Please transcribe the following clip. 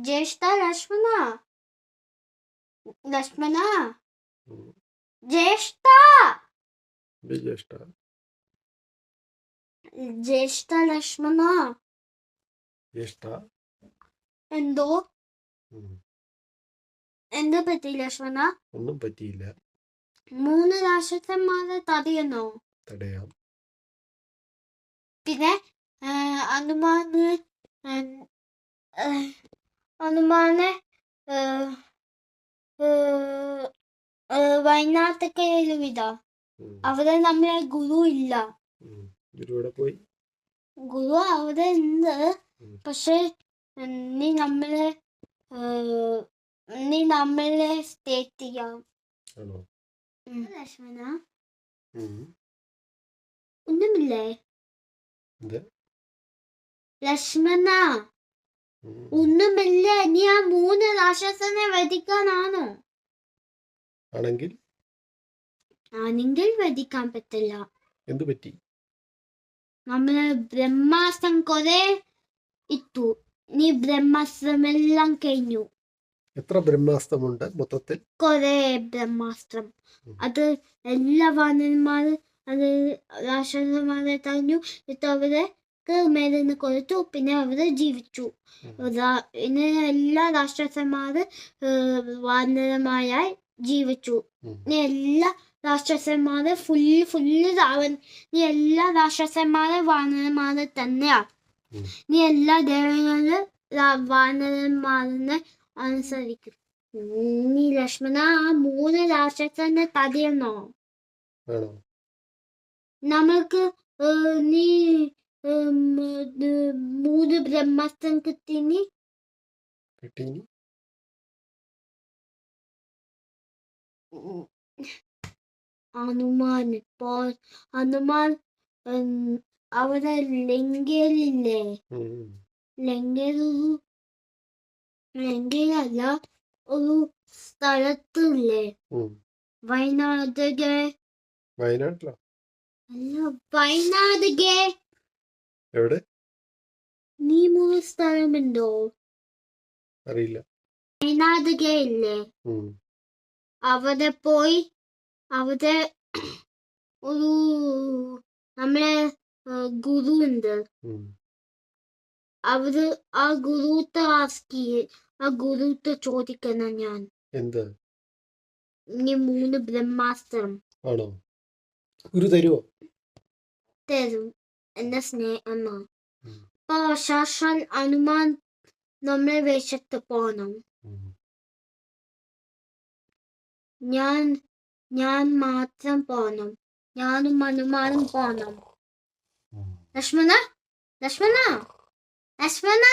ജ്യേഷ്ഠ ലക്ഷ്മണ ലക്ഷ്മണ ഉം. ജ്യേഷ്ഠ ഇത് ജ്യേഷ്ഠ ജ്യേഷ്ഠ ലക്ഷ്മണ ജ്യേഷ്ഠ എന്തോ. എന്താ പറ്റി ലക്ഷ്മണ ഒന്നും പറ്റിയില്ല മൂന്ന് രാക്ഷസന്മാരെ തടയണോ തടയാം പിന്നെ ആ, ആ, വയനാട്ടൊക്കെ ഉം. അവിടെ നമ്മളെ ഗുരു ഇല്ല പോയി? ഗുരു അവിടെ ഉണ്ട്. പക്ഷെ നീ നമ്മളെ നീ നമ്മളെ സ്റ്റേറ്റ് ചെയ്യാം ലക്ഷ്മണ. ഒന്നുമില്ലേ? ലക്ഷ്മണ. ഒന്നുമില്ല നീ ആ മൂന്ന് രാക്ഷസനെ വധിക്കാനാണോ? ആണെങ്കിൽ? ആണെങ്കിൽ വധിക്കാൻ പറ്റില്ല. എന്തു പറ്റി? നമ്മൾ ബ്രഹ്മാസ്ത്രം കൊറേ ഇട്ടു. നീ ബ്രഹ്മാസ്ത്രമെല്ലാം കഴിഞ്ഞു. എത്ര ബ്രഹ്മാസ്ത്രമുണ്ട് മൊത്തത്തിൽ? കൊറേ ബ്രഹ്മാസ്ത്രം. അത് എല്ലാ വാനന്മാരും അത് രാക്ഷസന്മാരെ എന്നിട്ട് അവർക്ക് മേലിന്ന് കൊടുത്തു പിന്നെ അവർ ജീവിച്ചു. പിന്നെ എല്ലാ രാക്ഷസന്മാര് വാനരമായായി ജീവിച്ചു. ഇനി എല്ലാ രാക്ഷസന്മാരെ ഫുള്ള് ഫുള്ള് രാവൻ. നീ എല്ലാ രാക്ഷസന്മാരെ വാനരന്മാരെ തന്നെയാ. ഇനി നീ എല്ലാ ദേവങ്ങൾ വാനരന്മാരെ അനുസരിക്കും. നീ ലക്ഷ്മണ ആ മൂന്ന് രാക്ഷസന്റെ തടിയെന്നോ നമ്മൾക്ക് നീ മൂന്ന് ബ്രഹ്മാസ്ത്രം കിട്ടീനി. കിട്ടി ഹനുമാൻ പോ ഹനുമാൻ അവിടെ ലങ്കയിലില്ലേ. ലങ്കയിൽ ലങ്കയിലല്ല ഒരു സ്ഥലത്തില്ലേ? വയനാട് വയനാട്ടിലോ? അല്ല വയനാട്ടിലെ എവിടെ? സ്ഥലമുണ്ടോ? അറിയില്ല. ഇല്ലേ. അവിടെ പോയി അവിടെ ഒരു നമ്മളെ ഗുരു ഉണ്ട്. അവർ ആ ഗുരുത്തെ ആസ്കി ആ ഗുരുത്തെ ചോദിക്കണം ഞാൻ. എന്ത്? ഇനി മൂന്ന് ബ്രഹ്മാസ്ത്രം. ആണോ? ഗുരു തരുവോ? തരും. എന്റെ സ്നേഹം ഉം. ശാശ്വൻ ഹനുമാൻ നമ്മളെ വേഷത്ത് പോണം ഞാൻ ഞാൻ മാത്രം പോണം ഞാനും ഹനുമാനും പോണം. ലക്ഷ്മണ? ലക്ഷ്മണ? ലക്ഷ്മണ?